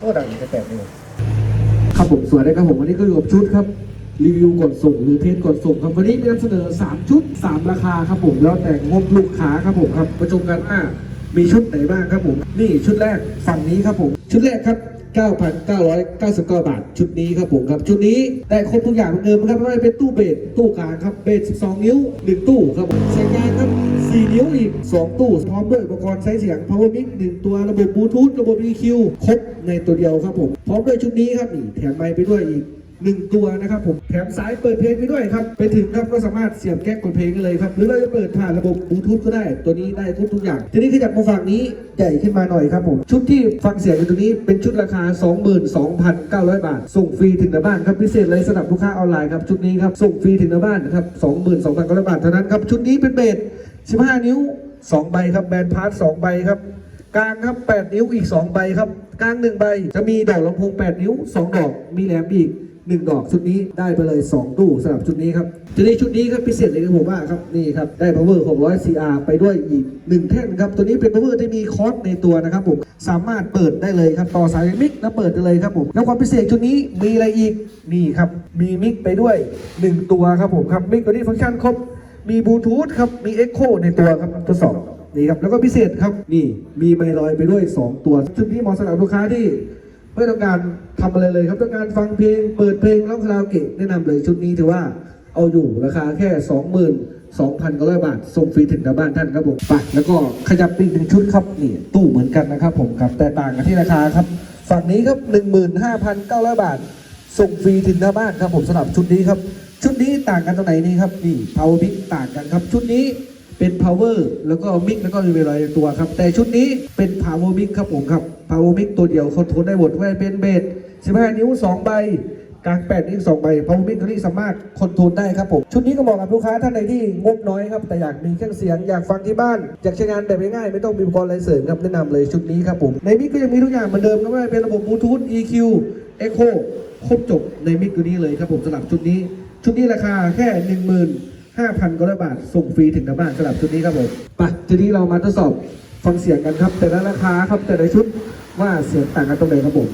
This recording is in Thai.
โอ้ดังจะแปลกเลยครับผมสวัสดีครับผมวันนี้ก็อยู่กับชุดครับรีวิวก่อนส่งหรือเทสก่อนส่งครับวันนี้มีนำเสนอ 3 ชุด 3 ราคาครับผมแล้วแต่งบลูกค้าครับผมครับประชมกันว่ามีชุดไหนบ้างครับผมนี่ชุดแรกฝั่งนี้ครับผม ชุดแรกครับ 9,999 บาท ชุดนี้ครับผมครับ ชุดนี้ได้ครบทุกอย่างเหมือนเดิมครับไม่ว่าจะเป็นตู้เบสตู้กลางครับเบส12 นิ้ว 1 ตู้ครับผมใช้งานครับ 4 นิ้วอีก 2 ตู้ พร้อมด้วยอุปกรณ์ใช้เสียง power mic 1 ตัวระบบบลูทูธระบบ EQ ครบในตัวเดียวครับผม พร้อมด้วยชุดนี้ครับนี่แถมไมค์ไปด้วยอีก หนึ่งตัวนะครับผมแถมสายเปิดเพลงไปด้วยครับ ไปถึงครับก็สามารถเสียบแก๊กกดเพลงกันเลยครับ หรือเราจะเปิดผ่านระบบบลูทูธก็ได้ ตัวนี้ได้ครบทุกอย่าง ทีนี้ขยับมาฝั่งนี้ใหญ่ขึ้นมาหน่อยครับผม ชุดที่ฟังเสียงอยู่ตรงนี้เป็นชุดราคา 22,900 บาท ส่งฟรีถึงหน้าบ้านครับพิเศษเลยสำหรับลูกค้าออนไลน์ครับชุดนี้ครับส่งฟรีถึงหน้าบ้านนะครับ22,900บาทเท่านั้นครับชุดนี้เป็นเบส15 นิ้ว 2 ใบครับแบนพาร์ท2ใบครับกลางครับ 8 นิ้วอีก 2 ใบครับ กลาง 1 ใบ จะมีดอกลำโพง 8 นิ้ว 2 ดอก มีแหลมอีก 1 ดอกชุดนี้ได้ไปเลย 2 ตู้สำหรับชุดนี้ครับทีนี้ชุดนี้ครับพิเศษเลยครับผมว่าครับนี่ครับได้ power 600 CR ไปด้วยอีก 1 แท่งครับ ตัวนี้เป็น power ที่มีคอร์สในตัวนะครับผมสามารถเปิดได้เลยครับต่อสายมิกแล้วเปิดได้เลยครับผมแล้วความพิเศษชุดนี้มีอะไรอีกนี่ครับมีมิกไปด้วย 1 ตัวครับผมครับมิกตัวนี้ฟังก์ชันครบมีบลูทูธครับมีเอ็กโคในตัวครับทดสอบนี่ครับแล้วก็พิเศษครับนี่มีไมลอยไปด้วย 2 ตัวชุดนี้เหมาะสำหรับลูกค้าที่ ไม่ต้องการทำอะไรเลยครับต้องการฟังเพลง เปิดเพลงร้องคาราโอเกะแนะนำเลยชุดนี้ถือว่าเอาอยู่ราคาแค่ 22,900 บาท ส่งฟรีถึงหน้าบ้านท่านครับผมไปแล้วก็ขยับปอีกหนึ่งชุดครับนี่ตู้เหมือนกันนะครับผมครับแต่ต่างกันที่ราคาครับ ฝั่งนี้ครับ 15,900 บาท ส่งฟรีถึงหน้าบ้านครับผมสำหรับชุดนี้ครับ ชุดนี้ต่างกันตรงไหนนี่ครับนี่ power mic ต่างกันครับ ชุดนี้ เป็น power แล้วก็ mic แล้วก็มีเวลาในตัวครับ แต่ชุดนี้เป็น power mic ครับผมครับ power mic ตัวเดียวคอนโทรลได้หมดไม่ว่าเป็นเบส15 นิ้ว 2 ใบกลาง8นิ้ว2ใบ power mic ตัวนี้สามารถคอนโทรลได้ครับผม ชุดนี้ก็เหมาะกับลูกค้าท่านใดที่งบน้อยครับ แต่อยากมีเครื่องเสียงอยากฟังที่บ้าน อยากใช้งานแบบง่ายๆไม่ต้องมีอุปกรณ์อะไรเสริมครับแนะนำเลยชุดนี้ครับผมในมิกก็ยังมีทุกอย่างเหมือนเดิมครับไม่ว่าเป็นระบบบลูทูธ EQ Echo ครบจบในมิกตัวนี้เลยครับผมสำหรับชุดนี้ ชุดนี้ราคาแค่1 5 0 0 0 กว่าบาท ส่งฟรีถึงหน้าบ้านสำหรับชุดนี้ครับผมไปทีนี้เรามาทดสอบฟังเสียงกันครับ แต่ละราคาครับแต่ละชุดว่าเสียงต่างกันตรงไหนครับผม